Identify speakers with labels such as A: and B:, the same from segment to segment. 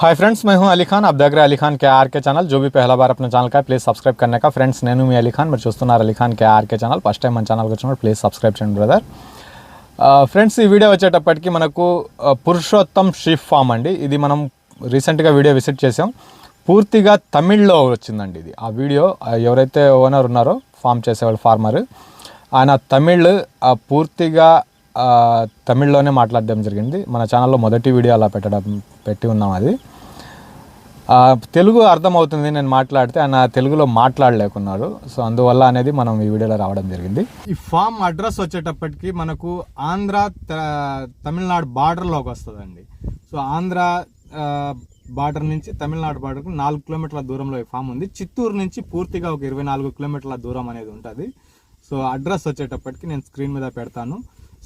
A: Hi friends मैं हूं अली खान आप देख रहे हैं अली खान के आर के ఛానల్ जो भी पहला बार अपने ఛానల్ का है ప్లీజ్ సబ్స్క్రైబ్ करने का ఫ్రెండ్స్ నేను మీ అలీ ఖాన్ మీరు చూస్తున్నారు Ali Khan K RK channel first time మన ఛానల్కి వచ్చినప్పుడు ప్లీజ్ సబ్స్క్రైబ్ చేయండి బ్రదర్ ఫ్రెండ్స్ ఈ వీడియో వచ్చేటప్పటికి మనకు ఆ, పురుషోత్తం షీఫ్ ఫామ్ అండి ఇది మనం రీసెంట్గా వీడియో విజిట్ చేసాం పూర్తిగా తమిళ్లో వచ్చిందండి ఇది ఆ వీడియో ఆ, ఎవరైతే ఓనర్ ఉన్నారో ఫామ్ చేసేవాళ్ళు ఫార్మర్ ఆయన తమిళ్ ఆ, పూర్తిగా ఆ, తమిళ్లోనే మాట్లాడడం జరిగింది మన ఛానల్లో మొదటి వీడియో అలా పెట్టడం పెట్టి ఉన్నాం అది ఆ, తెలుగు అర్థమవుతుంది నేను మాట్లాడితే ఆయన తెలుగులో మాట్లాడలేకున్నారు సో అందువల్ల అనేది మనం ఈ వీడియోలో రావడం జరిగింది. ఈ ఫామ్ అడ్రస్ వచ్చేటప్పటికి మనకు ఆంధ్ర త- తమిళనాడు బార్డర్లోకి వస్తుందండి. సో ఆంధ్ర బార్డర్ నుంచి తమిళనాడు బార్డర్కు నాలుగు కిలోమీటర్ల దూరంలో ఈ ఫామ్ ఉంది. చిత్తూరు నుంచి పూర్తిగా ఒక ఇరవై నాలుగు కిలోమీటర్ల దూరం అనేది ఉంటుంది. సో అడ్రస్ వచ్చేటప్పటికి నేను స్క్రీన్ మీద పెడతాను.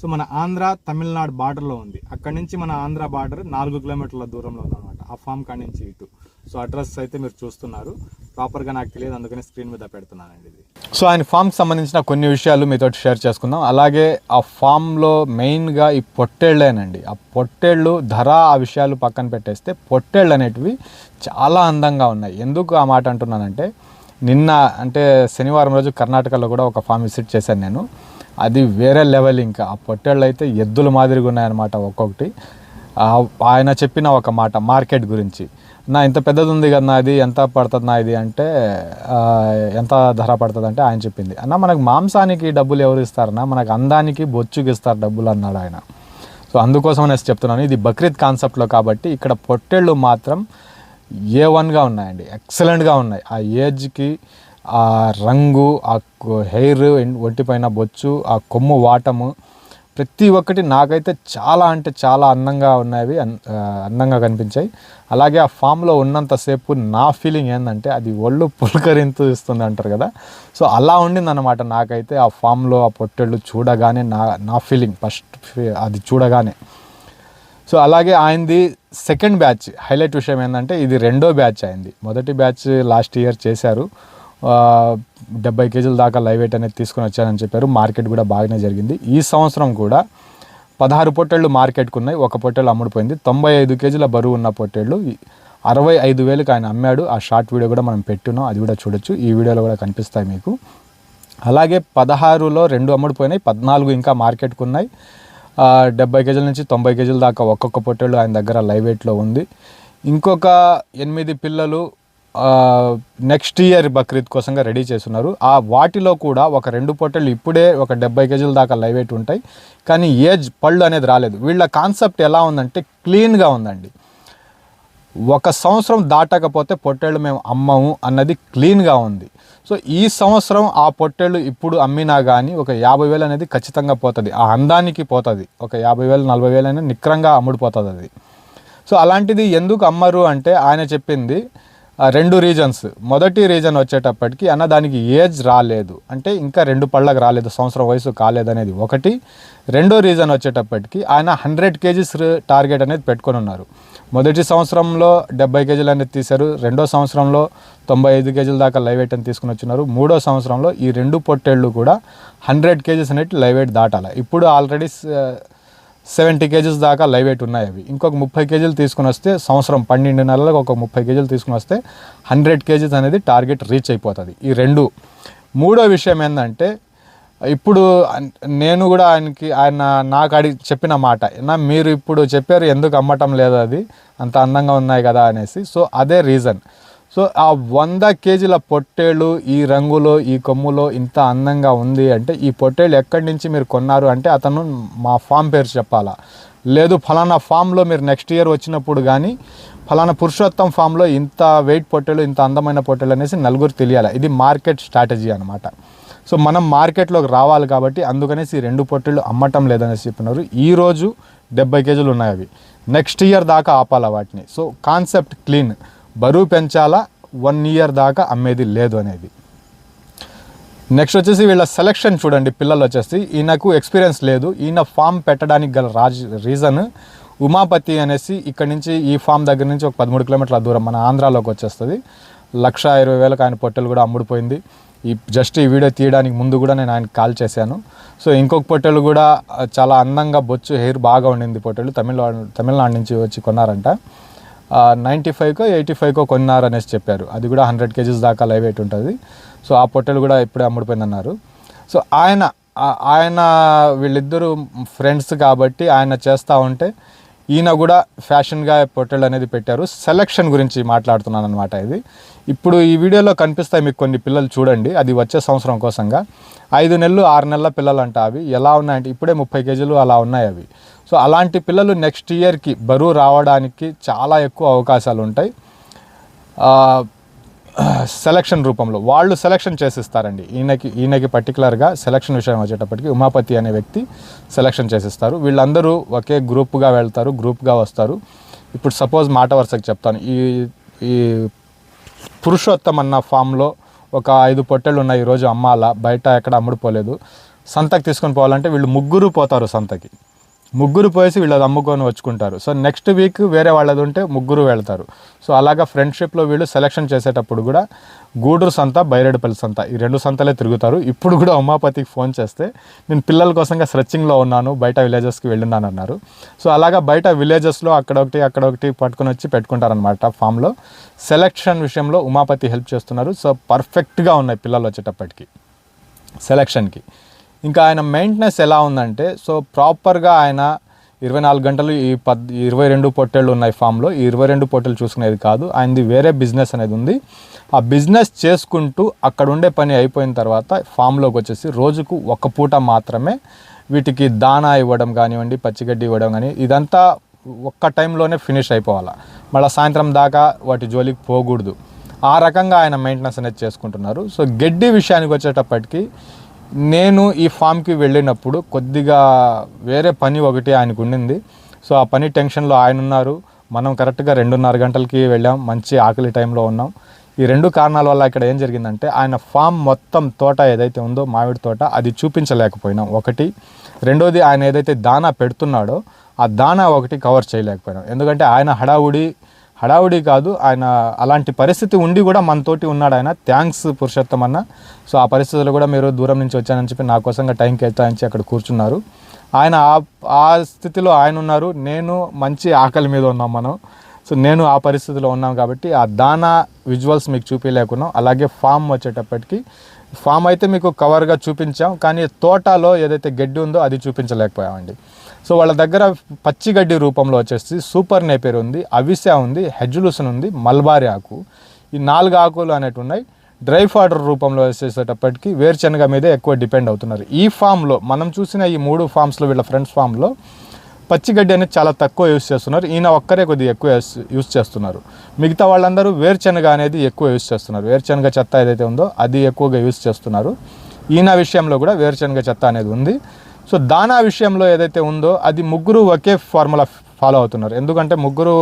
A: సో మన ఆంధ్ర తమిళనాడు బార్డర్లో ఉంది. అక్కడి నుంచి మన ఆంధ్ర బార్డర్ నాలుగు కిలోమీటర్ల దూరంలో ఉంది అనమాట ఆ ఫామ్ కాడి నుంచి ఇటు. సో అడ్రస్ అయితే మీరు చూస్తున్నారు. ప్రాపర్గా నాకు తెలియదు అందుకని స్క్రీన్ మీద పెడుతున్నానండి ఇది. సో ఆయన ఫామ్కి సంబంధించిన కొన్ని విషయాలు మీతో షేర్ చేసుకుందాం. అలాగే ఆ ఫామ్లో మెయిన్గా ఈ పొట్టేళ్ళేనండి ఆ పొట్టేళ్ళు ధర ఆ విషయాలు పక్కన పెట్టేస్తే పొట్టేళ్ళు అనేటివి చాలా అందంగా ఉన్నాయి. ఎందుకు ఆ మాట అంటున్నానంటే నిన్న అంటే శనివారం రోజు కర్ణాటకలో కూడా ఒక ఫామ్ విజిట్ చేశాను నేను. అది వేరే లెవెల్ ఇంకా. ఆ పొట్టేళ్ళు అయితే ఎద్దుల మాదిరిగా ఉన్నాయన్నమాట ఒక్కొక్కటి. ఆయన చెప్పిన ఒక మాట మార్కెట్ గురించి. నా ఇంత పెద్దది ఉంది కదా నా ఇది ఎంత పడుతుంది నా ఇది అంటే ఎంత ధర పడుతుంది అంటే ఆయన చెప్పింది. అన్న మనకు మాంసానికి డబ్బులు ఎవరు ఇస్తారన్నా మనకు అందానికి బొచ్చుకి ఇస్తారు డబ్బులు అన్నాడు ఆయన. సో అందుకోసం నేను చెప్తున్నాను ఇది బక్రీద్ కాన్సెప్ట్లో కాబట్టి ఇక్కడ పొట్టేళ్ళు మాత్రం ఏ వన్గా ఉన్నాయండి ఎక్సలెంట్గా ఉన్నాయి. ఆ ఏజ్కి ఆ రంగు ఆ హెయిర్ ఒంటిపైన బొచ్చు ఆ కొమ్ము వాటము ప్రతి ఒక్కటి నాకైతే చాలా అంటే చాలా అందంగా ఉన్నాయి అన్- అందంగా కనిపించాయి. అలాగే ఆ ఫామ్లో ఉన్నంతసేపు నా ఫీలింగ్ ఏంటంటే అది ఒళ్ళు పులకరింతు ఇస్తుంది అంటారు కదా. సో అలా ఉండిందన్నమాట నాకైతే ఆ ఫామ్లో ఆ పొట్టెళ్ళు చూడగానే నా నా ఫీలింగ్ ఫస్ట్ అది చూడగానే. సో అలాగే ఆయనది సెకండ్ బ్యాచ్. హైలైట్ విషయం ఏంటంటే ఇది రెండో బ్యాచ్ అయింది. మొదటి బ్యాచ్ లాస్ట్ ఇయర్ చేశారు. డెబ్బై కేజీల దాకా లైవ్ వెయిట్ అనేది తీసుకొని వచ్చానని చెప్పారు. మార్కెట్ కూడా బాగానే జరిగింది. ఈ సంవత్సరం కూడా పదహారు పొట్టేళ్ళు మార్కెట్కు ఉన్నాయి. ఒక పొట్టేళ్ళు అమ్ముడుపోయింది. తొంభై ఐదు కేజీల బరువు ఉన్న పొట్టేళ్ళు అరవై ఐదు వేలకు ఆయన అమ్మాడు. ఆ షార్ట్ వీడియో కూడా మనం పెట్టున్నాం. అది కూడా చూడొచ్చు. ఈ వీడియోలో కూడా కనిపిస్తాయి మీకు. అలాగే పదహారులో రెండు అమ్ముడుపోయినాయి. పద్నాలుగు ఇంకా మార్కెట్కు ఉన్నాయి. డెబ్బై కేజీల నుంచి తొంభై కేజీల దాకా ఒక్కొక్క పొట్టేళ్ళు ఆయన దగ్గర లైవ్ వెయిట్లో ఉంది. ఇంకొక ఎనిమిది పిల్లలు నెక్స్ట్ ఇయర్ బక్రీద్ కోసంగా రెడీ చేస్తున్నారు. ఆ వాటిలో కూడా ఒక రెండు పొట్టెలు ఇప్పుడే ఒక డెబ్బై కేజీల దాకా లైవ్ వెయిట్ ఉంటాయి. కానీ ఏజ్ పళ్ళు అనేది రాలేదు. వీళ్ళ కాన్సెప్ట్ ఎలా ఉందంటే క్లీన్గా ఉందండి. ఒక సంవత్సరం దాటకపోతే పొట్టేళ్ళు మేము అమ్మము అన్నది క్లీన్గా ఉంది. సో ఈ సంవత్సరం ఆ పొట్టేళ్ళు ఇప్పుడు అమ్మినా కానీ ఒక యాభై వేలు అనేది ఖచ్చితంగా పోతుంది. ఆ అందానికి పోతుంది. ఒక యాభై వేలు నలభై వేలు అనేది నిక్రంగా అమ్ముడుపోతుంది అది. సో అలాంటిది ఎందుకు అమ్మరు అంటే ఆయన చెప్పింది రెండు రీజన్స్ మొదటి రీజన్ వచ్చేటప్పటికి అన్న దానికి ఏజ్ రాలేదు. అంటే ఇంకా రెండు పళ్ళకు రాలేదు సంవత్సరం వయసు కాలేదనేది ఒకటి. రెండో రీజన్ వచ్చేటప్పటికి ఆయన హండ్రెడ్ కేజీస్ టార్గెట్ అనేది పెట్టుకొని ఉన్నారు. మొదటి సంవత్సరంలో డెబ్బై కేజీలు అనేది తీశారు రెండో సంవత్సరంలో తొంభై ఐదు కేజీల దాకా లైవ్ వెయిట్ అని తీసుకుని వచ్చినారు. మూడో సంవత్సరంలో ఈ రెండు పొట్టేళ్ళు కూడా హండ్రెడ్ కేజీస్ అనేవి లైవ్ వెయిట్ దాటాలి. ఇప్పుడు ఆల్రెడీ సెవెంటీ కేజీస్ దాకా లైవ్ వెయిట్ ఉన్నాయి అవి. ఇంకొక ముప్పై కేజీలు తీసుకుని వస్తే సంవత్సరం పన్నెండు నెలలకు ఒక ముప్పై కేజీలు తీసుకుని వస్తే హండ్రెడ్ కేజీస్ అనేది టార్గెట్ రీచ్ అయిపోతుంది. ఈ రెండు. మూడో విషయం ఏంటంటే ఇప్పుడు నేను కూడా ఆయనకి ఆయన నాకు అడిగి చెప్పిన మాట నా మీరు ఇప్పుడు చెప్పారు ఎందుకు అమ్మటం లేదు అది? అంత అందంగా ఉన్నాయి కదా అనేసి. సో అదే రీజన్. సో ఆ వంద కేజీల పొట్టేళ్ళు ఈ రంగులో ఈ కొమ్ములో ఇంత అందంగా ఉంది అంటే ఈ పొట్టేళ్ళు ఎక్కడి నుంచి మీరు కొన్నారు అంటే అతను మా ఫామ్ పేరు చెప్పాలా. లేదు ఫలానా ఫామ్లో మీరు నెక్స్ట్ ఇయర్ వచ్చినప్పుడు కానీ ఫలానా పురుషోత్తం ఫామ్లో ఇంత వెయిట్ పొట్టేలు ఇంత అందమైన పొట్టేలు అనేసి నలుగురు తెలియాలి. ఇది మార్కెట్ స్ట్రాటజీ అనమాట సో మనం మార్కెట్లోకి రావాలి కాబట్టి అందుకనేసి ఈ రెండు పొట్టేళ్ళు అమ్మటం లేదనేసి చెప్పినారు. ఈరోజు డెబ్బై కేజీలు ఉన్నాయి అవి. నెక్స్ట్ ఇయర్ దాకా ఆపాలి వాటిని. So concept clean. బరువు పెంచాలా? వన్ ఇయర్ దాకా అమ్మేది లేదు అనేది. నెక్స్ట్ వచ్చేసి వీళ్ళ సెలెక్షన్ చూడండి పిల్లలు వచ్చేసి. ఈయనకు ఎక్స్పీరియన్స్ లేదు. ఈయన ఫామ్ పెట్టడానికి గల రాజ్ రీజన్ ఉమాపతి అనేసి ఇక్కడ నుంచి ఈ ఫామ్ దగ్గర నుంచి ఒక పదమూడు కిలోమీటర్ల దూరం మన ఆంధ్రాలోకి వచ్చేస్తుంది. లక్ష ఇరవై వేలకు ఆయన పొట్టెలు కూడా అమ్ముడుపోయింది. ఈ జస్ట్ ఈ వీడియో తీయడానికి ముందు కూడా నేను ఆయన కాల్ చేశాను. సో ఇంకొక పొట్టెలు కూడా చాలా అందంగా బొచ్చు హెయిర్ బాగా ఉండింది పొట్టెలు. తమిళనాడు తమిళనాడు నుంచి వచ్చి కొన్నారంట. నైంటీ ఫైవ్కో ఎయిటీ ఫైవ్కో కొన్నారు అనేసి చెప్పారు. అది కూడా హండ్రెడ్ కేజీస్ దాకా లైవ్ వెయిట్ ఉంటుంది. సో ఆ పొట్టెలు కూడా ఇప్పుడే అమ్ముడిపోయిందన్నారు. సో ఆయన ఆయన వీళ్ళిద్దరూ ఫ్రెండ్స్ కాబట్టి ఆయన చేస్తూ ఉంటే ఈయన కూడా ఫ్యాషన్గా పొట్టెలు అనేది పెట్టారు. సెలక్షన్ గురించి మాట్లాడుతున్నాను అనమాట ఇది. ఇప్పుడు ఈ వీడియోలో కనిపిస్తాయి మీకు కొన్ని పిల్లలు చూడండి. అది వచ్చే సంవత్సరం కోసంగా. ఐదు నెలలు ఆరు నెలల పిల్లలు అంట అవి. ఎలా ఉన్నాయంటే ఇప్పుడే ముప్పై కేజీలు అలా ఉన్నాయి అవి. సో అలాంటి పిల్లలు నెక్స్ట్ ఇయర్కి బరువు రావడానికి చాలా ఎక్కువ అవకాశాలు ఉంటాయి. సెలక్షన్ రూపంలో వాళ్ళు సెలక్షన్ చేసిస్తారండి. ఈయనకి ఈయనకి పర్టికులర్గా సెలక్షన్ విషయం వచ్చేటప్పటికి ఉమాపతి అనే వ్యక్తి సెలక్షన్ చేసిస్తారు. వీళ్ళందరూ ఒకే గ్రూప్గా వెళ్తారు గ్రూప్గా వస్తారు. ఇప్పుడు సపోజ్ మాట వరుసకి చెప్తాను. ఈ ఈ పురుషోత్తం అన్న ఫామ్లో ఒక ఐదు పొట్టెలు ఉన్నాయి ఈరోజు అమ్మాల బయట ఎక్కడ అమ్ముడుపోలేదు. సంతకి తీసుకొని పోవాలంటే వీళ్ళు ముగ్గురు పోతారు సంతకి. ముగ్గురు పోయేసి వీళ్ళు అది అమ్ముకొని వచ్చుకుంటారు. సో నెక్స్ట్ వీక్ వేరే వాళ్ళది ఉంటే ముగ్గురు వెళ్తారు. సో అలాగా ఫ్రెండ్షిప్లో వీళ్ళు సెలెక్షన్ చేసేటప్పుడు కూడా గూడూరు సంత బైరేడుపల్లి సంత ఈ రెండు సంతలే తిరుగుతారు. ఇప్పుడు కూడా ఉమాపతికి ఫోన్ చేస్తే నేను పిల్లల కోసంగా స్ట్రెచ్చింగ్లో ఉన్నాను బయట విలేజెస్కి వెళ్ళున్నాను అన్నారు. సో అలాగా బయట విలేజెస్లో అక్కడ ఒకటి అక్కడ ఒకటి పట్టుకొని వచ్చి పెట్టుకుంటారనమాట ఫామ్లో సెలెక్షన్ విషయంలో ఉమాపతి హెల్ప్ చేస్తున్నారు. సో పర్ఫెక్ట్గా ఉన్నాయి పిల్లలు వచ్చేటప్పటికి. సెలెక్షన్కి ఇంకా ఆయన మెయింటెనెన్స్ ఎలా ఉందంటే సో ప్రాపర్గా ఆయన ఇరవై నాలుగు గంటలు ఈ పద్ ఇరవై రెండు పొట్టేళ్ళు ఉన్నాయి ఫామ్లో. ఈ ఇరవై రెండు పొట్టెలు చూసుకునేది కాదు ఆయనది వేరే బిజినెస్ అనేది ఉంది. ఆ బిజినెస్ చేసుకుంటూ అక్కడ ఉండే పని అయిపోయిన తర్వాత ఫామ్లోకి వచ్చేసి రోజుకు ఒక పూట మాత్రమే వీటికి దానా ఇవ్వడం కానివ్వండి పచ్చిగడ్డి ఇవ్వడం కానీ ఇదంతా ఒక్క టైంలోనే ఫినిష్ అయిపోవాలి. మళ్ళీ సాయంత్రం దాకా వాటి జోలికి పోకూడదు. ఆ రకంగా ఆయన మెయింటెనెన్స్ అనేది చేసుకుంటున్నారు. సో గడ్డి విషయానికి వచ్చేటప్పటికి నేను ఈ ఫామ్కి వెళ్ళినప్పుడు కొద్దిగా వేరే పని ఒకటి ఆయనకు ఉండింది. సో ఆ పని టెన్షన్లో ఆయన ఉన్నారు. మనం కరెక్ట్గా రెండున్నర గంటలకి వెళ్ళాం. మంచి ఆకలి టైంలో ఉన్నాం. ఈ రెండు కారణాల వల్ల ఇక్కడ ఏం జరిగిందంటే ఆయన ఫామ్ మొత్తం తోట ఏదైతే ఉందో మామిడి తోట అది చూపించలేకపోయినాం. ఒకటి. రెండోది ఆయన ఏదైతే దానా పెడుతున్నాడో ఆ దానా ఒకటి కవర్ చేయలేకపోయినాం. ఎందుకంటే ఆయన హడావుడి హడావుడి కాదు. ఆయన అలాంటి పరిస్థితి ఉండి కూడా మనతోటి ఉన్నాడు ఆయన. థ్యాంక్స్ పురుషోత్తం అన్న. సో ఆ పరిస్థితుల్లో కూడా మీరు దూరం నుంచి వచ్చానని చెప్పి నా కోసంగా టైం కేటాయించి అక్కడ కూర్చున్నారు. ఆయన ఆ స్థితిలో ఆయన ఉన్నారు. నేను మంచి ఆకలి మీద ఉన్నాం మనం. సో నేను ఆ పరిస్థితిలో ఉన్నాం కాబట్టి ఆ దానా విజువల్స్ మీకు చూపించలేకున్నాం అలాగే ఫామ్ వచ్చేటప్పటికి ఫామ్ అయితే మీకు కవర్గా చూపించాం. కానీ తోటలో ఏదైతే గడ్డి ఉందో అది చూపించలేకపోయామండి. సో వాళ్ళ దగ్గర పచ్చి గడ్డి రూపంలో వచ్చేసి సూపర్ నేపేర్ ఉంది అవిసె ఉంది హెజ్లుసన్ ఉంది మల్బారి ఆకు. ఈ నాలుగు ఆకులు అనేవి ఉన్నాయి. డ్రై ఫాడర్ రూపంలో వేసేసేటప్పటికి వేరుశనగ మీదే ఎక్కువ డిపెండ్ అవుతున్నారు. ఈ ఫామ్లో మనం చూసిన ఈ మూడు ఫామ్స్లో వీళ్ళ ఫ్రెండ్స్ ఫామ్లో పచ్చిగడ్డి అనేది చాలా తక్కువ యూస్ చేస్తున్నారు. ఈయన ఒక్కరే కొద్దిగా ఎక్కువ యూస్- యూస్ చేస్తున్నారు. మిగతా వాళ్ళందరూ వేరుశనగ అనేది ఎక్కువ యూస్ చేస్తున్నారు. వేరుశనగ చెత్త ఏదైతే ఉందో అది ఎక్కువగా యూస్ చేస్తున్నారు. ఈయన విషయంలో కూడా వేరుశనగ చెత్త అనేది ఉంది. సో దానా విషయంలో ఏదైతే ఉందో అది ముగ్గురు ఒకే ఫార్ములా ఫాలో అవుతున్నారు. ఎందుకంటే ముగ్గురు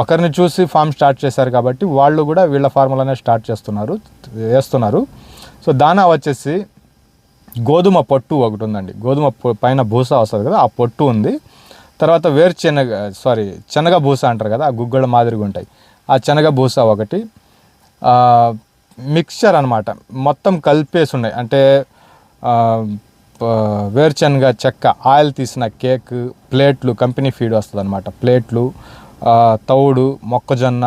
A: ఒకరిని చూసి ఫామ్ స్టార్ట్ చేశారు కాబట్టి వాళ్ళు కూడా వీళ్ళ ఫార్ములానే స్టార్ట్ చేస్తున్నారు వేస్తున్నారు. సో దానా వచ్చేసి గోధుమ పొట్టు ఒకటి ఉందండి. గోధుమ పైన భూస వస్తుంది కదా ఆ పొట్టు ఉంది. తర్వాత వేరుశెనగ సారీ శనగ భూస అంటారు కదా ఆ గుగ్గల మాదిరిగా ఉంటాయి. ఆ శనగ భూస ఒకటి. మిక్చర్ అనమాట మొత్తం కలిపేసి ఉన్నాయి. అంటే వేరుశనగ చెక్క ఆయిల్ తీసిన కేక్ ప్లేట్లు కంపెనీ ఫీడ్ వస్తుంది అనమాట ప్లేట్లు తౌడు మొక్కజొన్న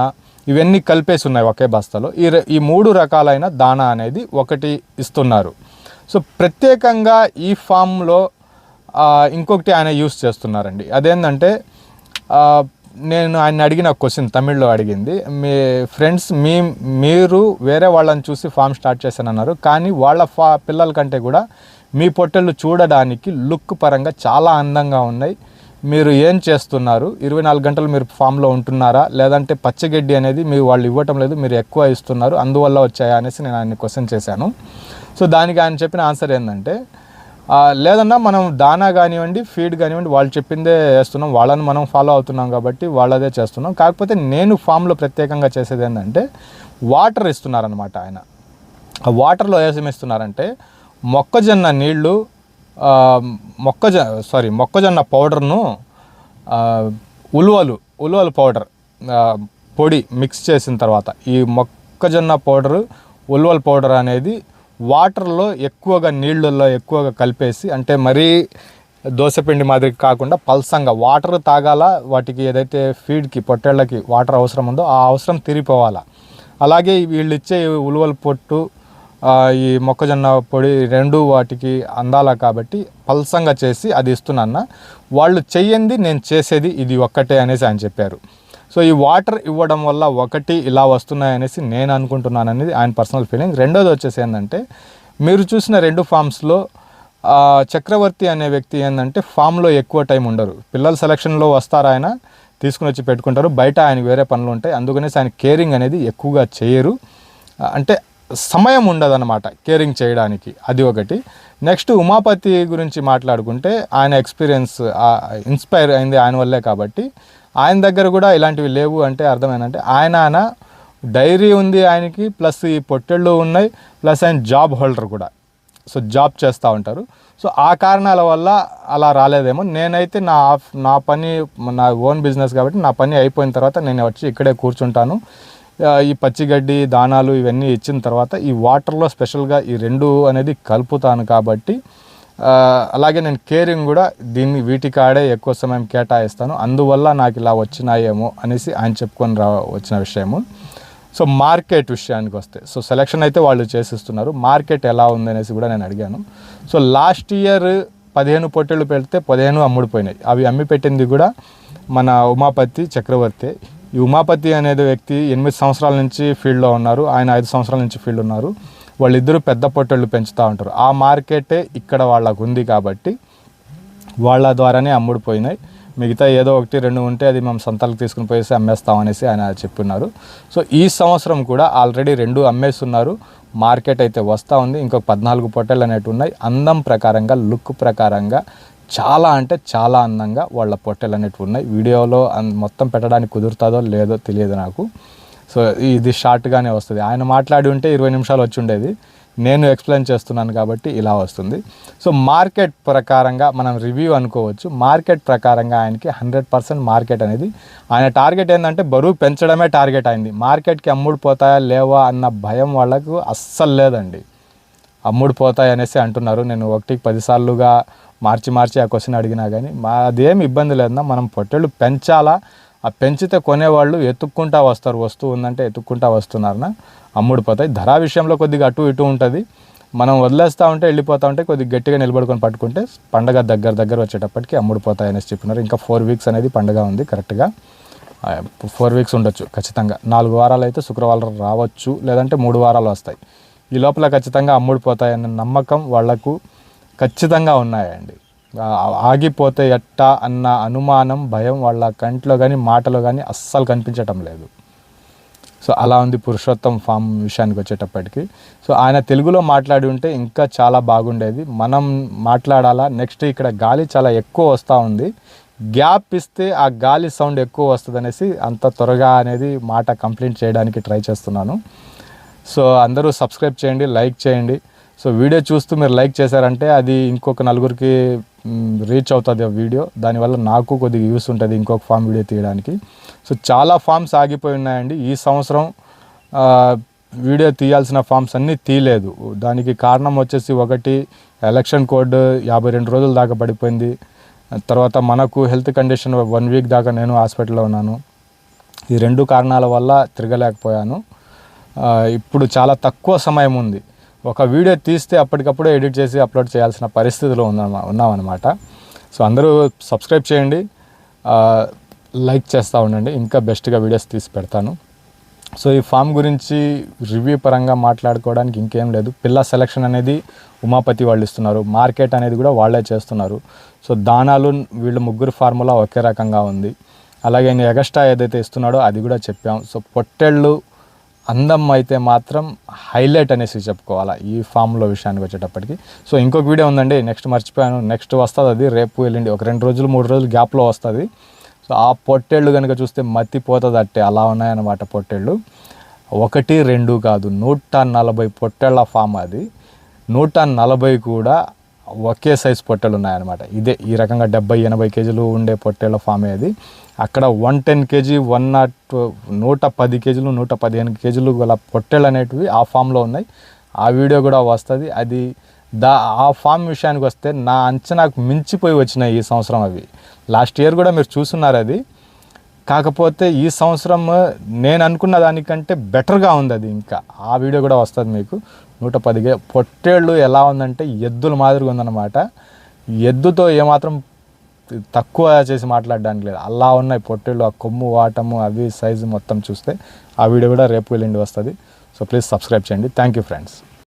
A: ఇవన్నీ కలిపేసి ఉన్నాయి ఒకే బస్తాలో. ఈ ఈ మూడు రకాలైన దానా అనేది ఒకటి ఇస్తున్నారు. సో ప్రత్యేకంగా ఈ ఫామ్లో ఇంకొకటి ఆయన యూస్ చేస్తున్నారండి. అదేంటంటే నేను ఆయన అడిగిన క్వశ్చన్ తమిళ్ళో అడిగింది. మీ ఫ్రెండ్స్ మీ మీరు వేరే వాళ్ళని చూసి ఫామ్ స్టార్ట్ చేశానన్నారు. కానీ వాళ్ళ ఫా పిల్లల కంటే కూడా మీ పొట్టెళ్ళు చూడడానికి లుక్ పరంగా చాలా అందంగా ఉన్నాయి. మీరు ఏం చేస్తున్నారు? ఇరవై నాలుగు గంటలు మీరు ఫామ్లో ఉంటున్నారా? లేదంటే పచ్చగడ్డి అనేది మీరు వాళ్ళు ఇవ్వటం లేదు మీరు ఎక్కువ ఇస్తున్నారు అందువల్ల వచ్చాయా అనేసి నేను ఆయన క్వశ్చన్ చేశాను. సో దానికి ఆయన చెప్పిన ఆన్సర్ ఏంటంటే లేదన్నా మనం దానా కానివ్వండి ఫీడ్ కానివ్వండి వాళ్ళు చెప్పిందే వేస్తున్నాం వాళ్ళని మనం ఫాలో అవుతున్నాం కాబట్టి వాళ్ళదే చేస్తున్నాం. కాకపోతే నేను ఫామ్లో ప్రత్యేకంగా చేసేది ఏంటంటే వాటర్ ఇస్తున్నారనమాట ఆయన. ఆ వాటర్లో ఏం ఇస్తున్నారంటే మొక్కజొన్న నీళ్ళు మొక్కజ మొక్కజొన్న సారీ మొక్కజొన్న పౌడర్ను ఉలువలు ఉలువలు పౌడర్ పొడి మిక్స్ చేసిన తర్వాత ఈ మొక్కజొన్న పౌడరు ఉలువల పౌడర్ అనేది వాటర్లో ఎక్కువగా నీళ్ళల్లో ఎక్కువగా కలిపేసి అంటే మరీ దోశపిండి మాదిరి కాకుండా పల్సంగా వాటర్ తాగాల వాటికి ఏదైతే ఫీడ్కి పొట్టేళ్ళకి వాటర్ అవసరం ఉందో ఆ అవసరం తీరిపోవాలా. అలాగే వీళ్ళు ఇచ్చే ఉలువల పొట్టు ఈ మొక్కజొన్న పొడి రెండు వాటికి అందాల కాబట్టి పల్సంగా చేసి అది ఇస్తున్నా వాళ్ళు చెయ్యంది నేను చేసేది ఇది ఒక్కటే అనేసి ఆయన చెప్పారు. సో ఈ వాటర్ ఇవ్వడం వల్ల ఒకటి ఇలా వస్తున్నాయనేసి నేను అనుకుంటున్నాను అనేది ఆయన పర్సనల్ ఫీలింగ్. రెండోది వచ్చేసి ఏంటంటే మీరు చూసిన రెండు ఫామ్స్లో చక్రవర్తి అనే వ్యక్తి ఏంటంటే ఫామ్లో ఎక్కువ టైం ఉండరు. పిల్లల సెలక్షన్లో వస్తారు ఆయన తీసుకుని వచ్చి పెట్టుకుంటారు. బయట ఆయన వేరే పనులు ఉంటాయి. అందుకనేసి ఆయన కేరింగ్ అనేది ఎక్కువగా చేయరు. అంటే సమయం ఉండదన్నమాట కేరింగ్ చేయడానికి. అది ఒకటి. నెక్స్ట్ ఉమాపతి గురించి మాట్లాడుకుంటే ఆయన ఎక్స్పీరియన్స్ ఇన్స్పైర్ అయింది ఆయన వల్లే కాబట్టి ఆయన దగ్గర కూడా ఇలాంటివి లేవు అంటే అర్థమైందంటే ఆయన ఆయన డైరీ ఉంది ఆయనకి ప్లస్ ఈ పొట్టెళ్ళు ఉన్నాయి ప్లస్ ఆయన జాబ్ హోల్డర్ కూడా. సో జాబ్ చేస్తూ ఉంటారు. సో ఆ కారణాల వల్ల అలా రాలేదేమో. నేనైతే నా ఆఫ్ నా పని నా ఓన్ బిజినెస్ కాబట్టి నా పని అయిపోయిన తర్వాత నేను వచ్చి ఇక్కడే కూర్చుంటాను. ఈ పచ్చిగడ్డి దానాలు ఇవన్నీ ఇచ్చిన తర్వాత ఈ వాటర్లో స్పెషల్గా ఈ రెండు అనేది కలుపుతాను కాబట్టి అలాగే నేను కేరింగ్ కూడా దీన్ని వీటికాడే ఎక్కువ సమయం కేటాయిస్తాను. అందువల్ల నాకు ఇలా వచ్చినాయేమో అనేసి ఆయన చెప్పుకొని రా వచ్చిన విషయము. సో మార్కెట్ విషయానికి వస్తే సో సెలక్షన్ అయితే వాళ్ళు చేసిస్తున్నారు. మార్కెట్ ఎలా ఉంది అనేసి కూడా నేను అడిగాను. సో లాస్ట్ ఇయర్ పదిహేను పొట్టెలు పెడితే పదిహేను అమ్ముడుపోయినాయి అవి అమ్మి పెట్టింది కూడా మన ఉమాపతి చక్రవర్తి. ఈ ఉమాపతి అనేది వ్యక్తి ఎనిమిది సంవత్సరాల నుంచి ఫీల్డ్లో ఉన్నారు. ఆయన ఐదు సంవత్సరాల నుంచి ఫీల్డ్ ఉన్నారు. వాళ్ళిద్దరూ పెద్ద పొట్టెళ్ళు పెంచుతూ ఉంటారు. ఆ మార్కెటే ఇక్కడ వాళ్ళకు ఉంది కాబట్టి వాళ్ళ ద్వారానే అమ్ముడుపోయినాయి మిగతా ఏదో ఒకటి రెండు ఉంటే అది మేము సొంతాలకు తీసుకుని పోయేసి అమ్మేస్తాం అనేసి ఆయన చెప్పున్నారు సో ఈ సంవత్సరం కూడా ఆల్రెడీ రెండు అమ్మేస్తున్నారు. మార్కెట్ అయితే వస్తూ ఉంది. ఇంకొక పద్నాలుగు పొట్టెలు అనేవి ఉన్నాయి. అందం ప్రకారంగా లుక్ ప్రకారంగా చాలా అంటే చాలా అందంగా వాళ్ళ పొట్టెలు అనేటివి ఉన్నాయి. వీడియోలో మొత్తం పెట్టడానికి కుదురుతుందో లేదో తెలియదు నాకు. సో ఇది షార్ట్గానే వస్తుంది. ఆయన మాట్లాడి ఉంటే ఇరవై నిమిషాలు వచ్చి ఉండేది. నేను ఎక్స్ప్లెయిన్ చేస్తున్నాను కాబట్టి ఇలా వస్తుంది. సో మార్కెట్ ప్రకారంగా మనం రివ్యూ అనుకోవచ్చు. మార్కెట్ ప్రకారంగా ఆయనకి హండ్రెడ్ పర్సెంట్ మార్కెట్ అనేది ఆయన టార్గెట్ ఏంటంటే బరువు పెంచడమే టార్గెట్ అయింది. మార్కెట్కి అమ్ముడు పోతాయా లేవా అన్న భయం వాళ్ళకు అస్సలు లేదండి. అమ్ముడుపోతాయి అనేసి అంటున్నారు. నేను ఒకటికి పదిసార్లుగా మార్చి మార్చి ఆ క్వశ్చన్ అడిగినా కానీ మా అదేం ఇబ్బంది లేదన్నా మనం పొట్టెళ్ళు పెంచాలా? ఆ పెంచితే కొనేవాళ్ళు ఎత్తుక్కుంటా వస్తారు వస్తువు ఉందంటే ఎత్తుక్కుంటా వస్తున్నారన అమ్ముడు పోతాయి. ధర విషయంలో కొద్దిగా అటు ఇటు ఉంటుంది. మనం వదిలేస్తూ ఉంటే వెళ్ళిపోతూ ఉంటే కొద్దిగా గట్టిగా నిలబడుకొని పట్టుకుంటే పండగ దగ్గర దగ్గర వచ్చేటప్పటికి అమ్ముడిపోతాయి అనేసి చెప్పినారు. ఇంకా ఫోర్ వీక్స్ అనేది పండగ ఉంది కరెక్ట్గా ఫోర్ వీక్స్ ఉండొచ్చు ఖచ్చితంగా. నాలుగు వారాలు అయితే శుక్రవారం రావచ్చు లేదంటే మూడు వారాలు వస్తాయి. ఈ లోపల ఖచ్చితంగా అమ్ముడిపోతాయన్న నమ్మకం వాళ్ళకు ఖచ్చితంగా ఉన్నాయండి. ఆగిపోతే ఎట్టా అన్న అనుమానం భయం వాళ్ళ కంట్లో కానీ మాటలో కానీ అస్సలు కనిపించటం లేదు. సో అలా ఉంది పురుషోత్తం ఫామ్ విషయానికి వచ్చేటప్పటికి. సో ఆయన తెలుగులో మాట్లాడి ఉంటే ఇంకా చాలా బాగుండేది. మనం మాట్లాడాలా? నెక్స్ట్ ఇక్కడ గాలి చాలా ఎక్కువ వస్తూ ఉంది. గ్యాప్ ఇస్తే ఆ గాలి సౌండ్ ఎక్కువ వస్తుంది అనేసి అంత త్వరగా అనేది మాట కంప్లీట్ చేయడానికి ట్రై చేస్తున్నాను. సో అందరూ సబ్స్క్రైబ్ చేయండి లైక్ చేయండి. సో వీడియో చూస్తూ మీరు లైక్ చేశారంటే అది ఇంకొక నలుగురికి రీచ్ అవుతుంది ఆ వీడియో దానివల్ల నాకు కొద్దిగా యూస్ ఉంటుంది ఇంకొక ఫామ్ వీడియో తీయడానికి. సో చాలా ఫామ్స్ ఆగిపోయి ఉన్నాయండి. ఈ సంవత్సరం వీడియో తీయాల్సిన ఫామ్స్ అన్నీ తీయలేదు. దానికి కారణం వచ్చేసి ఒకటి ఎలక్షన్ కోడ్ యాభై రెండు రోజుల దాకా పడిపోయింది. తర్వాత మనకు హెల్త్ కండిషన్ వన్ వీక్ దాకా నేను హాస్పిటల్లో ఉన్నాను. ఈ రెండు కారణాల వల్ల తిరగలేకపోయాను. ఇప్పుడు చాలా తక్కువ సమయం ఉంది. ఒక వీడియో తీస్తే అప్పటికప్పుడే ఎడిట్ చేసి అప్లోడ్ చేయాల్సిన పరిస్థితిలో ఉన్న ఉన్నామన్నమాట. సో అందరూ సబ్స్క్రైబ్ చేయండి. లైక్ చేస్తూ ఉండండి. ఇంకా బెస్ట్గా వీడియోస్ తీసి పెడతాను. సో ఈ ఫామ్ గురించి రివ్యూ పరంగా మాట్లాడుకోవడానికి ఇంకేం లేదు. పిల్ల సెలక్షన్ అనేది ఉమాపతి వాళ్ళు ఇస్తున్నారు. మార్కెట్ అనేది కూడా వాళ్ళే చేస్తున్నారు. సో దానాలు వీళ్ళ ముగ్గురు ఫార్ములా ఒకే రకంగా ఉంది. అలాగే నేను ఎగస్ట్రా ఏదైతే ఇస్తున్నాడో అది కూడా చెప్పాం. సో పొట్టెళ్ళు అందం అయితే మాత్రం హైలైట్ అనేసి చెప్పుకోవాలా ఈ ఫామ్లో విషయానికి వచ్చేటప్పటికి. సో ఇంకొక వీడియో ఉందండి. నెక్స్ట్ మర్చిపోయాను. నెక్స్ట్ వస్తుంది అది. రేపు వెళ్ళండి ఒక రెండు రోజులు మూడు రోజులు గ్యాప్లో వస్తుంది. సో ఆ పొట్టేళ్ళు కనుక చూస్తే మత్తిపోతుంది అట్టే అలా ఉన్నాయన్నమాట పొట్టేళ్ళు. ఒకటి రెండు కాదు. నూట నలభై పొట్టేళ్ళ ఫామ్ అది. నూట నలభై కూడా ఒకే సైజ్ పొట్టెలు ఉన్నాయన్నమాట. ఇదే ఈ రకంగా డెబ్బై ఎనభై కేజీలు ఉండే పొట్టేళ్ళ ఫామే అది. అక్కడ one ten kg one not నూట పది కేజీలు నూట పదిహేను కేజీలు గల పొట్టేళ్ళు అనేటివి ఆ ఫామ్లో ఉన్నాయి. ఆ వీడియో కూడా వస్తుంది. అది దా ఆ ఫామ్ విషయానికి వస్తే నా అంచనాకు మించిపోయి వచ్చినాయి ఈ సంవత్సరం అవి. లాస్ట్ ఇయర్ కూడా మీరు చూస్తున్నారు అది. కాకపోతే ఈ సంవత్సరం నేను అనుకున్న దానికంటే బెటర్గా ఉంది అది ఇంకా. ఆ వీడియో కూడా వస్తుంది మీకు. నూట పదిగే పొట్టేళ్ళు ఎలా ఉందంటే ఎద్దుల మాదిరిగా ఉందన్నమాట. ఎద్దుతో ఏమాత్రం తక్కువ చేసి మాట్లాడడానికి లేదు. అలా ఉన్నాయి పొట్టేళ్ళు ఆ కొమ్ము వాటము అవి సైజు మొత్తం చూస్తే ఆ వీడియో కూడా రేపు వెళ్ళిండి వస్తుంది. సో ప్లీజ్ సబ్స్క్రైబ్ చేయండి. Thank you friends